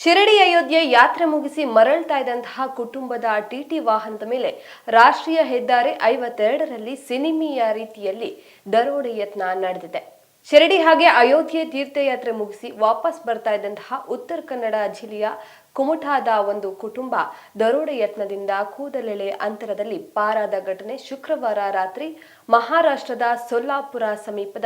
ಶಿರಡಿ ಅಯೋಧ್ಯೆ ಯಾತ್ರೆ ಮುಗಿಸಿ ಮರಳ್ತಾ ಇದ್ದಂತಹ ಕುಟುಂಬದ ಟಿಟಿ ವಾಹನದ ಮೇಲೆ ರಾಷ್ಟ್ರೀಯ ಹೆದ್ದಾರಿ ಐವತ್ತೆರಡರಲ್ಲಿ ಸಿನಿಮೀಯ ರೀತಿಯಲ್ಲಿ ದರೋಡೆ ಯತ್ನ ನಡೆದಿದೆ. ಶಿರಡಿ ಹಾಗೆ ಅಯೋಧ್ಯೆ ತೀರ್ಥಯಾತ್ರೆ ಮುಗಿಸಿ ವಾಪಸ್ ಬರ್ತಾ ಇದ್ದಂತಹ ಉತ್ತರ ಕನ್ನಡ ಜಿಲ್ಲೆಯ ಕುಮಟಾದ ಒಂದು ಕುಟುಂಬ ದರೋಡೆ ಯತ್ನದಿಂದ ಕೂದಲೆಳೆ ಅಂತರದಲ್ಲಿ ಪಾರಾದ ಘಟನೆ ಶುಕ್ರವಾರ ರಾತ್ರಿ ಮಹಾರಾಷ್ಟ್ರದ ಸೊಲ್ಲಾಪುರ ಸಮೀಪದ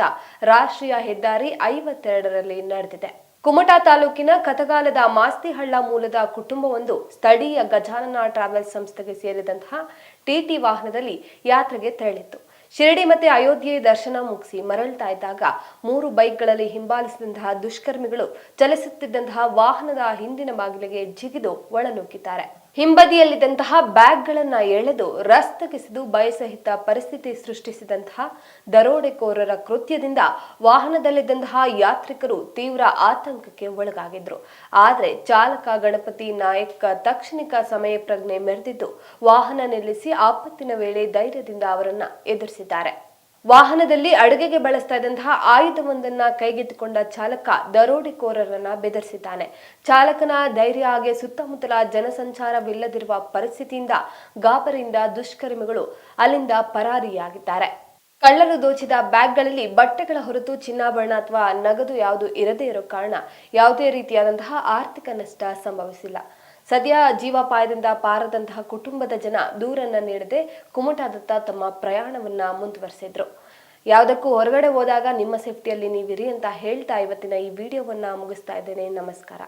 ರಾಷ್ಟ್ರೀಯ ಹೆದ್ದಾರಿ ಐವತ್ತೆರಡರಲ್ಲಿ ನಡೆದಿದೆ. ಕುಮಟಾ ತಾಲೂಕಿನ ಕತಗಾಲದ ಮಾಸ್ತಿಹಳ್ಳ ಮೂಲದ ಕುಟುಂಬವೊಂದು ಸ್ಥಳೀಯ ಗಜಾನನ ಟ್ರಾವೆಲ್ಸ್ ಸಂಸ್ಥೆಗೆ ಸೇರಿದಂತಹ ಟಿಟಿ ವಾಹನದಲ್ಲಿ ಯಾತ್ರೆಗೆ ತೆರಳಿತ್ತು. ಶಿರಡಿ ಮತ್ತೆ ಅಯೋಧ್ಯೆ ದರ್ಶನ ಮುಗಿಸಿ ಮರಳ್ತಾ ಇದ್ದಾಗ ಮೂರು ಬೈಕ್ಗಳಲ್ಲಿ ಹಿಂಬಾಲಿಸಿದಂತಹ ದುಷ್ಕರ್ಮಿಗಳು ಚಲಿಸುತ್ತಿದ್ದಂತಹ ವಾಹನದ ಹಿಂದಿನ ಬಾಗಿಲಿಗೆ ಜಿಗಿದು ಒಳನುಗ್ಗಿದ್ದಾರೆ. ಹಿಂಬದಿಯಲ್ಲಿದ್ದಂತಹ ಬ್ಯಾಗ್ಗಳನ್ನು ಎಳೆದು ರಸ್ತೆಗೆಸೆದು ಭಯಸಹಿತ ಪರಿಸ್ಥಿತಿ ಸೃಷ್ಟಿಸಿದಂತಹ ದರೋಡೆಕೋರರ ಕೃತ್ಯದಿಂದ ವಾಹನದಲ್ಲಿದ್ದಂತಹ ಯಾತ್ರಿಕರು ತೀವ್ರ ಆತಂಕಕ್ಕೆ ಒಳಗಾಗಿದ್ರು. ಆದರೆ ಚಾಲಕ ಗಣಪತಿ ನಾಯಕ್ ತಕ್ಷಣಿಕ ಸಮಯ ಪ್ರಜ್ಞೆ ಮೆರೆದಿದ್ದು ವಾಹನ ನಿಲ್ಲಿಸಿ ಆಪತ್ತಿನ ವೇಳೆ ಧೈರ್ಯದಿಂದ ಅವರನ್ನು ಎದುರಿಸಿದ್ದಾರೆ. ವಾಹನದಲ್ಲಿ ಅಡುಗೆಗೆ ಬಳಸ್ತಾ ಇದ್ದಂತಹ ಆಯುಧವೊಂದನ್ನ ಕೈಗೆತ್ತಿಕೊಂಡ ಚಾಲಕ ದರೋಡೆಕೋರರನ್ನ ಬೆದರಿಸಿದ್ದಾನೆ. ಚಾಲಕನ ಧೈರ್ಯ ಹಾಗೆ ಸುತ್ತಮುತ್ತಲ ಜನಸಂಚಾರವಿಲ್ಲದಿರುವ ಪರಿಸ್ಥಿತಿಯಿಂದ ಗಾಬರಿಯಿಂದ ದುಷ್ಕರ್ಮಿಗಳು ಅಲ್ಲಿಂದ ಪರಾರಿಯಾಗಿದ್ದಾರೆ. ಕಳ್ಳರು ದೋಚಿದ ಬ್ಯಾಗ್ಗಳಲ್ಲಿ ಬಟ್ಟೆಗಳ ಹೊರತು ಚಿನ್ನಾಭರಣ ಅಥವಾ ನಗದು ಯಾವುದು ಇರದೇ ಇರೋ ಕಾರಣ ಯಾವುದೇ ರೀತಿಯಾದಂತಹ ಆರ್ಥಿಕ ನಷ್ಟ ಸಂಭವಿಸಿಲ್ಲ. ಸದ್ಯ ಜೀವಾಪಾಯದಿಂದ ಪಾರದಂತಹ ಕುಟುಂಬದ ಜನ ದೂರನ್ನ ನೀಡದೆ ಕುಮಟಾದತ್ತ ತಮ್ಮ ಪ್ರಯಾಣವನ್ನ ಮುಂದುವರೆಸಿದ್ರು. ಯಾವುದಕ್ಕೂ ಹೊರಗಡೆ ಹೋದಾಗ ನಿಮ್ಮ ಸೇಫ್ಟಿಯಲ್ಲಿ ನೀವಿರಿ ಅಂತ ಹೇಳ್ತಾ ಇವತ್ತಿನ ಈ ವಿಡಿಯೋವನ್ನ ಮುಗಿಸ್ತಾ ಇದ್ದೇನೆ. ನಮಸ್ಕಾರ.